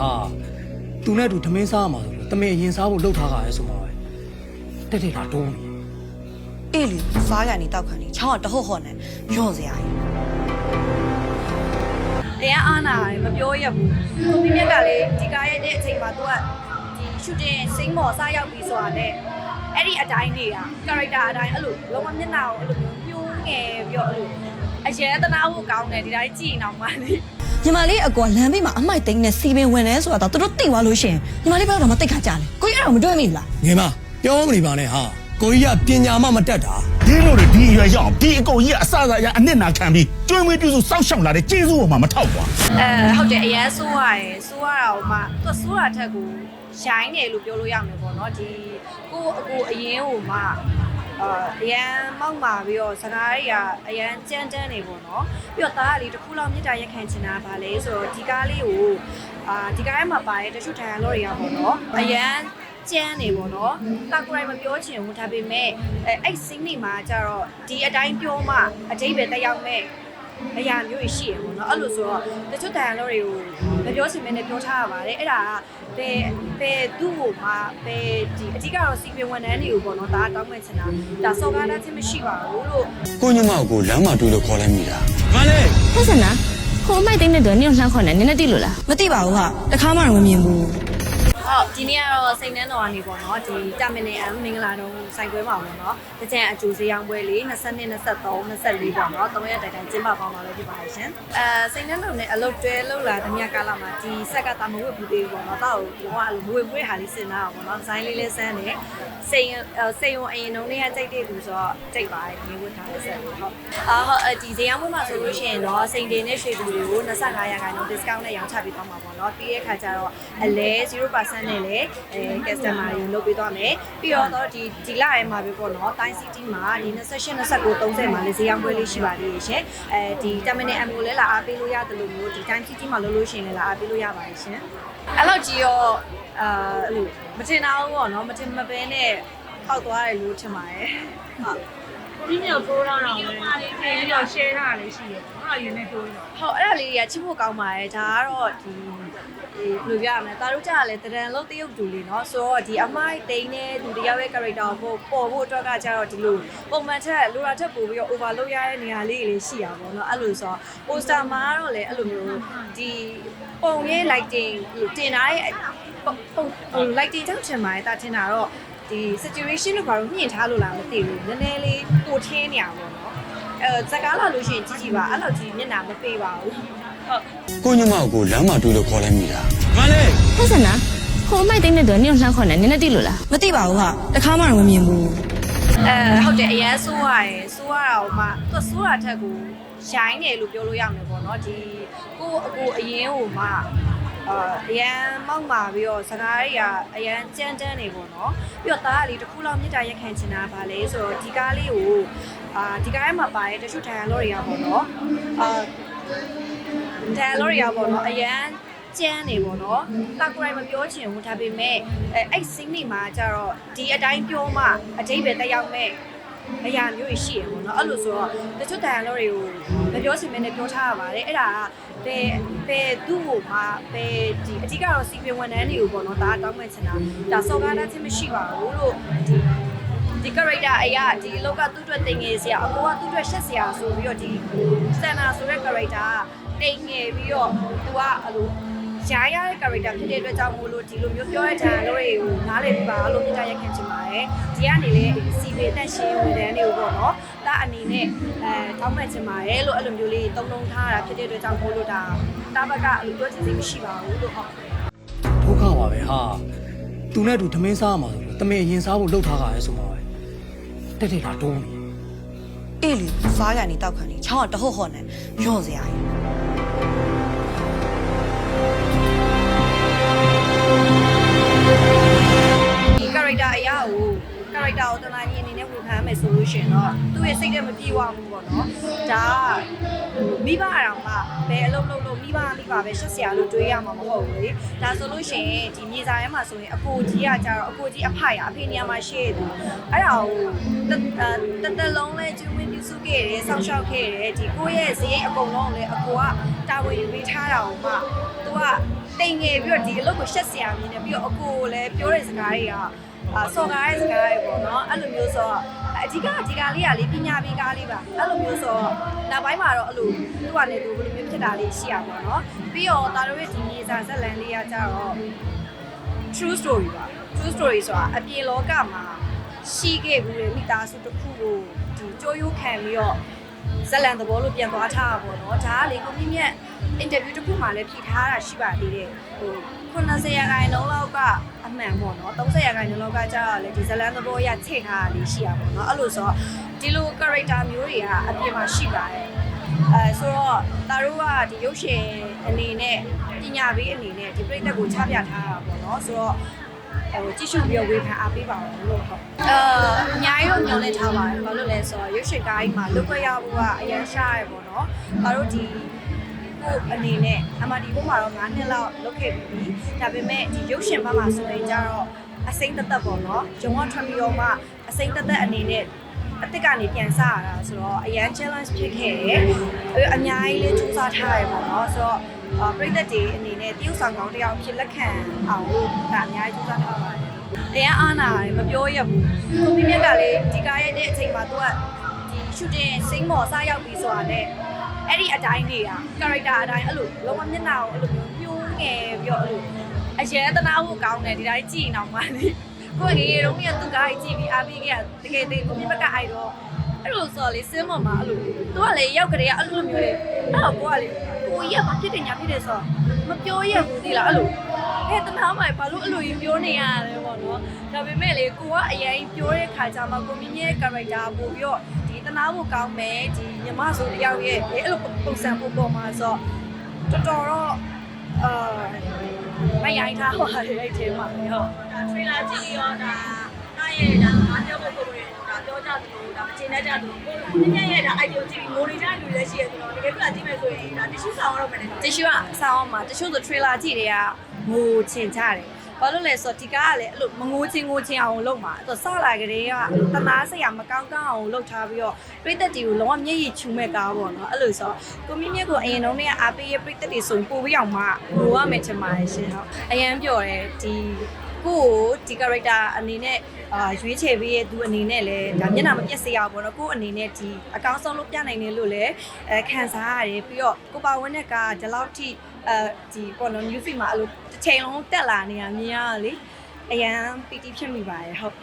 ဟာသူနဲ့အတူထမင်းစားရမှာဆိုလို့တမင်အရင်စားဖို့လှုပ်ထားတာလဲဆိုမှာပဲတက်တက်လာတိုးနေအေးလေစားရနေတောက်ခံနေချောင်းကတဟုတ်ဟော့နေညော့စရာကြီးတရားအားနာတယ်မပြောရဘူးကိုပြမြက်ကလေဒီကားရဲ့တဲ့အချိန်မှာသူကဒီရှူတင်စိမ့်မော်စားရောက်ပြီးဆိုတာနဲ့အဲ့ဒီအတိုင်းတွေက character အတိုင်းအဲ့လိုလုံးဝမျက်နှာကိုအဲ့လိုမျိုးညှိုးငယ်ပြီးတော့အဲ့လို အရဲတနာဖို့ကောင်းတယ်ဒီတိုင်းကြည့်နေအောင်ပါလေညီမလေးအကွာလမ်းဘေးမှာအမိုက်သိန်းနဲ့စီပင်ဝင်နေဆိုတာတော့သူတို့သိသွားလို့ရှရင်ညီမလေးဘက်တော့မသိခါကြလေကိုကြီးအဲ့တော့မတွေ့မိဘူးလားငယ်မပြောမနေပါနဲ့ဟာကိုကြီးကပညာမှမတတ်တာဒီလိုတွေဒီအရွယ်ရောက်အောင်ဒီအကုန်ကြီးကအစအစအရအနစ်နာခံပြီးကျွေးမွေးပြုစုစောက်ရှောက်လာတဲ့ကျေးဇူးပေါ်မှာမထောက်ပါအဲဟုတ်တယ်အရဲဆိုးရတယ်ဆိုးရတာဟိုမှသူဆိုးတာထက်ကိုရိုင်းတယ်လို့ပြောလို့ရမယ်ပေါ့နော်ဒီကိုအကိုအရင်ဟိုမှ အာအရန်မောက်မာပြီးတော့စကားတွေကအရန်ကြမ်းတမ်းနေပေါ့နော်ပြီးတော့သားကလေးတစ်ခုလောက်မြစ်တာရက်ခံချင်တာဗာလဲဆိုတော့ဒီကားလေးကိုအာဒီကားထဲမှာပါတဲ့တချို့ထိုင်ရလို့တွေကပေါ့နော်အရန်ကျန်းနေပေါ့နော်တာကိုယ်တိုင်မပြောချင်ဘူးဒါပေမဲ့အဲအဲ့စင်းနေမှာကျတော့ဒီအတိုင်းပြောမှအတိတ်ပဲတက်ရောက်မဲ့ အရာမျိုးကြီးရှိရပေါ့နော်အဲ့လိုဆိုတော့တချို့တန်လောတွေကိုမပြောချင်မနဲ့ပြောထားရပါတယ်အဲ့ဒါကဘယ်ဘယ်သူ့ကိုမှဘယ်ဒီအဓိကတော့စီပင်ဝန်ထမ်းတွေကိုပေါ့နော်ဒါကတောင်းမှချင်တာဒါစော်ကားတာချင်းမရှိပါဘူးလို့ကိုညမကိုလမ်းမှာတွေ့လို့ခေါ်လိုက်မိတာဘာလဲဟဲ့စနာဟိုအမိုက်သိန်းတဲ့တော့နင်ကိုလှမ်းခေါ်နေနင်လည်းသိလို့လားမသိပါဘူးဟာတခါမှတော့မမြင်ဘူး ဟုတ်ဒီနေ့ကတော့စိတ်နှမ်းတော်ကနေပေါ့နော်ဒီတာမင်နယ်အမင်္ဂလာတော့ဆိုင်ခွဲမှာပေါ့နော်တကြံအကျိုးဈေးရောင်းပွဲလေး22 23 24ပေါ့နော်၃ရက်တိုင်တိုင်ကျင်းပပေါင်းပါလို့ဖြစ်ပါတယ်ရှင်အဲစိတ်နှမ်းတော်နဲ့အလုပ်တွဲလုပ်လာသမျှကာလမှာဒီဆက်ကတာမဝတ်ဘူးသေးဘူးပေါ့နော်တောက်ဘောကအဲ့လိုမွေမွေဟာလေးစင်တာပေါ့နော်ဒီဇိုင်းလေးလေးစမ်းတယ်စိတ်စိတ်ဝင်အရင်တုန်းကကြိုက်တဲ့လူဆိုတော့ကြိုက်ပါတယ်မြေဝတ်ထားတဲ့ဆက်ဟုတ်အာဟုတ်ဒီဈေးရောင်းပွဲမှာဆိုလို့ရှိရင်တော့စိန်တင်နဲ့ရွှေသူတွေကို25ရာခိုင်နှုန်း discount နဲ့ရောင်းချပေးသွားမှာပေါ့နော်ပြီးတဲ့အခါကျတော့အလဲ0%နဲ့လည်းအဲ customer တွေလုပ်ပေးသွားမယ်ပြီးတော့ဒီဒီလထဲမှာပဲပေါ့နော်တိုင်း city မှာဒီ28 29 30မှာလည်းဈေးရောင်းပွဲလေးရှိပါသေးတယ်ရှင်အဲဒီ terminal M ကိုလည်းလာအားပေးလို့ရတယ်လို့မျိုးဒီ time city မှာလုပ်လို့ရှိရင်လည်းလာအားပေးလို့ရပါတယ်ရှင်အဲ့လောက်ကြီးရောအာအဲ့လိုမတင်တာဘူးပေါ့နော်မတင်မပဲနဲ့ပေါက်သွားတယ်လို့ထင်ပါတယ်ဟုတ် ဒီမျိုးပိုးတော့တော့ပဲပြီးတော့ share ထားတာလေးရှိရပေါ့အဲ့ဒါယူနေတိုးတော့ ဟုတ်အဲ့ဒါလေးတွေကချစ်ဖို့ကောင်းပါတယ်ဒါကတော့ဒီဒီဘယ်လိုပြရမလဲတာတို့ကြာလဲတရံလုံးတရုပ်တူလေးเนาะဆိုတော့ဒီအမိုက်တိန်တဲ့သူတယောက်ရဲ့ character ကိုပေါ်ဖို့အတွက်ကကြတော့ဒီလိုပုံမှန်ချက်လိုတာချက်ပို့ပြီးတော့ over လုပ်ရတဲ့နေရာလေးတွေလေးရှိရပါဘောเนาะအဲ့လိုဆိုတော့ poster မှာတော့လေအဲ့လိုမျိုးဒီပုံရဲ့ lighting တင်ထားတဲ့ပုံပုံ lighting တောက်ချင်ပါတယ်တာထင်တာတော့ ဒီ saturation လို့ဘာလို့မြင့်ထားလို့လားမသိဘူးနည်းနည်းလေးပိုထင်းနေအောင်ပေါ့နော်အဲဇက်ကားလာလို့ရှိရင်ကြည့်ကြည့်ပါအဲ့လိုကြီးမျက်နှာမပေးပါဘူးဟုတ်ကိုညမကိုလမ်းမှာတွေ့လို့ခေါ်လိုက်မိတာမလေးဖက်စနာခိုးမိုက်တိတ်တဲ့သူနင့်ကိုလှမ်းခေါ်နေနည်းနည်းသိလို့လားမသိပါဘူးဟာတခါမှတော့မမြင်ဘူးအဲဟုတ်တယ်အရန်ဆိုးရတယ်ဆိုးရတာဟိုမှာသူဆိုးတာထက်ကိုရှိုင်းတယ်လို့ပြောလို့ရမယ်ပေါ့နော်ဒီကိုအကိုအရင်ဟိုမှာ အာအရန်မောက်မာပြီးတော့စကားတွေကအရန်ကြမ်းတမ်းနေပေါ့နော်ပြီးတော့သားကလေးတစ်ခုလောက်မြစ်တာရက်ခံချင်တာဗာလဲဆိုတော့ဒီကားလေးကိုအာဒီကားထဲမှာပါတဲ့တချို့ထိုင်ရလို့တွေကပေါ့နော်အာတယ်လို့တွေကပေါ့နော်အရန်ကျန်းနေပေါ့နော်တာကိုယ်တိုင်မပြောချင်ဘူးဒါပေမဲ့အဲအဲ့စင်းနေမှာကျတော့ဒီအတိုင်းပြောမှအတိတ်ပဲတက်ရောက်မဲ့ အရာမျိုးကြီးရှိရပေါ့နော်အဲ့လိုဆိုတော့တချို့တန်လို့တွေကိုမပြောချင်မနဲ့ပြောထားရပါတယ်အဲ့ဒါကဘယ်ဘယ်သူ့ကိုမှဘယ်ဒီအဓိကတော့စီပင်ဝန်ထမ်းတွေကိုပေါ့နော်ဒါကတောင်းမှချင်တာဒါစော်ကားတာချင်းမရှိပါဘူးလို့ဒီဒီ character အရာဒီလောကသူ့အတွက်တင်ငယ်စရာအကိုကသူ့အတွက်ရှက်စရာဆိုပြီးတော့ဒီ Santa ဆိုတဲ့ character ကတင်ငယ်ပြီးတော့သူကအဲ့လို ရှားရတဲ့ character ဖြစ်တဲ့အတွက်ကြောင့်မို့လို့ဒီလိုမျိုးပြောရတဲ့လို့တွေကိုနားလည်ပြီးပါလို့ပြကြရက်ခင်ချင်ပါတယ်ဒီကနေလေစီပေတက်ရှင်းဝင်တဲ့နေကိုပေါ့နော်ဒါအနေနဲ့အဲတောင်းပန်ချင်ပါတယ်လို့အဲ့လိုမျိုးလေးတုံးတုံးထားတာဖြစ်တဲ့အတွက်ကြောင့်မို့လို့ဒါတာဘက်ကအဲ့လိုပြောချင်စိတ်မရှိပါဘူးလို့ဟုတ်ဒုက္ခပါပဲဟာသူနဲ့အတူထမင်းစားရမှာဆိုလို့တမင်အရင်စားဖို့လှုပ်ထားတာလဲဆိုမှာပဲတက်တက်လာတိုးနေအေးလေစားရနေတောက်ခံနေချောင်းကတဟုတ်ဟော့နေညော့စရာကြီး ဘယ်အလုပ်လုပ်လို့မိဘမိဘပဲရှက်စရာလို့တွေးရမှာမဟုတ်ဘူးလေဒါဆိုလို့ရှိရင်ဒီမြေစာထဲမှာဆိုရင်အကိုကြီးကကြတော့အကိုကြီးအဖရအဖေနေရာမှာရှိရသူအဲ့ဒါကိုတတလုံးလဲကျွေးဝင်းပြုစုခဲ့တယ်ဆောက်ရှောက်ခဲ့တယ်ဒီကိုယ့်ရဲ့ဇယိတ်အကုန်လုံးကိုလည်းအကိုကတာဝန်ယူပေးထားတာကိုမှသူကတိမ်ငယ်ပြီးတော့ဒီအလုပ်ကိုရှက်စရာမြင်တယ်ပြီးတော့အကိုကိုလည်းပြောတဲ့စကားတွေကအာစော်ကားရဲ့စကားတွေပေါ့နော်အဲ့လိုမျိုးဆိုတော့ အဓိကဒီကားလေးကလေပညာပေးကားလေးပါအဲ့လိုမျိုးဆိုတော့နောက်ပိုင်းမှာတော့အဲ့လိုသူကလည်းသူဘယ်လိုမျိုးဖြစ်တာလေးရှိရပါတော့ပြီးတော့တာတို့ရဲ့ဒီမြေစာဇက်လန်လေးကကြတော့ true story ပါ true story ဆိုတာအပြင်လောကမှာရှိခဲ့ဘူးတဲ့မိသားစုတစ်ခုကိုဒီကြိုးရိုးခံပြီးတော့ ဇက်လန်သဘောလို့ပြန်သွားထားတာပေါ့နော်ဒါကလေကိုမြင့်မြတ် interview တစ်ခုမှလည်းဖြေထားတာရှိပါသေးတယ်ဟို90ရာခိုင်နှုန်းလောက်ကအမှန်ပေါ့နော်30ရာခိုင်နှုန်းလောက်ကကြာတော့လေဒီဇက်လန်သဘောရချိန်ထားတာလေးရှိရပါပေါ့နော်အဲ့လိုဆိုတော့ဒီလို character မျိုးတွေကအပြင်မှာရှိပါတယ်အဲဆိုတော့တာတို့ကဒီရုပ်ရှင်အနေနဲ့ပညာပေးအနေနဲ့ဒီပြိတ္တကိုချပြထားတာပေါ့နော်ဆိုတော့ ဟိုကြည့်ရှုပြီးတော့ဝေဖန်အားပေးပါဦးလို့ဟုတ်အာအများကြီးတော့ညွှန်လဲထားပါတယ်ဘာလို့လဲဆိုတော့ရုပ်ရှင်ကားကြီးမှာလွတ်ခွင့်ရဖို့ကအရန်ရှားရပေါ့နော်ဒါတို့ဒီကိုအနေနဲ့အမဒီဘုမှာတော့9နှစ်လောက်လုပ်ခဲ့ပြီးပြီဒါပေမဲ့ဒီရုပ်ရှင်ဘက်မှာဆိုရင်ကြတော့အစိမ့်သက်သက်ပေါ့နော်ဂျုံဝထွက်ပြီးတော့မှအစိမ့်သက်သက်အနေနဲ့အစ်စ်ကနေပြန်စရတာဆိုတော့အရန် challenge ဖြစ်ခဲ့တယ်အဲအများကြီးလေးစူးစမ်းထားရပေါ့နော်ဆိုတော့အာ ပရိသတ်တွေအနေနဲ့တရုတ်ဆောင်ကောင်းတစ်ယောက်ဖြစ်လက်ခံအောင်လို့ဒါအများကြီးစူးစမ်းထားပါတယ်။အရန်အားနာတယ်မပြောရဘူး။ကိုပြင်းမြတ်ကလေဒီကားရဲ့တဲ့အချိန်မှာသူကဒီ shooting စိမ့်မော်စရောက်ပြီးဆိုတာနဲ့အဲ့ဒီအတိုင်းနေတာ character အတိုင်းအဲ့လိုလုံးဝမျက်နှာကိုအဲ့လိုမျိုးညှိုးငယ်ပြီးတော့အဲ့လိုအရဲတနာဖို့ကောင်းတယ်ဒီတိုင်းကြည့်နေအောင်ပါလေ။ကိုယ်ငယ်ငယ်တုန်းကသူကားကြီးကြည့်ပြီးအားပေးခဲ့တကယ်တည်းကိုပြင်းမြတ်ကအိုက်တော့အဲ့လိုဆိုလေစင်းမော်မှာအဲ့လိုသူကလေရောက်ကလေးကအဲ့လိုမျိုးလေအဲ့တော့ကိုကလေ ကိုကြီးကဘာဖြစ်တယ်ညာဖြစ်တယ်ဆိုတော့မပြောရဘူးဒီလားအဲ့လိုဟဲ့တနာမိုင်ဘာလို့အဲ့လိုကြီးပြောနေရလဲပေါ့နော်ဒါပေမဲ့လေကိုကအရင်ပြောတဲ့ခါကျမှကိုမြင့်ရဲ့ character ပို့ပြီးတော့ဒီတနာဖို့ကောင်းမယ်ဒီညီမဆိုတယောက်ရဲ့အဲ့လိုပုံစံပို့ပေါ်မှာဆိုတော့တော်တော်တော့အာမရိုင်းထားပါတယ်အဲ့ဒီထဲမှာဟုတ်ဒါ trailer ကြည့်ပြီးတော့ဒါနိုင်ရဲ့ဒါအားပြောဖို့ပုံတွေဒါပြောကြသလိုဒါမချင်တတ်ကြသလိုကိုမြင့်ရဲ့ဒါ idea ကြည့်ပြီးငိုနေကြလူလည်းရှိရဆိုတော့တကယ်ကကြည့်မယ် ဆိုရင်ဒါတ िश ဆောင်ရတော့မယ်နဲ့တ िश ကဆောင်းအောင်မှာတချို့ဆို trailer ကြည့်တွေကငိုချင်ကြတယ်ဘာလို့လဲဆိုတော့ဒီကားကလည်းအဲ့လိုမငိုချင်းငိုချင်းအောင်လုပ်မှာအဲ့တော့စလာကြတဲ့ကတနာစရာမကောင်းကောင်းအောင်လုပ်ထားပြီးတော့ပြိသက်တီကိုလုံးဝမျက်ရည်ချူမဲ့ကားပေါ့နော်အဲ့လိုဆိုတော့ကိုမြင့်မြတ်ကိုအရင်တုန်းကအားပေးရပြိသက်တီဆိုရင်ပို့ပြီးအောင်မှငိုရမယ်ချင်ပါတယ်ရှင်ဟုတ်အရန်ပြောတယ်ဒီ ကိုကိုဒီ character အနေနဲ့အာရွေးချယ်ပေးရဲ့သူအနေနဲ့လည်းဒါမျက်နှာမပြတ်စေရအောင်ပေါ့နော်ကိုအနေနဲ့ဒီအကောင်းဆုံးလုပ်ပြနိုင်တယ်လို့လည်းအဲခံစားရတယ်ပြီးတော့ကိုပါဝင်းတဲ့ကဒီလောက်ထိအဲဒီပေါ့နော် new feed မှာအဲ့လိုတစ်ချိန်လုံးတက်လာနေတာမြင်ရတာလေအရန်ပီတိဖြစ်မိပါတယ်ဟုတ်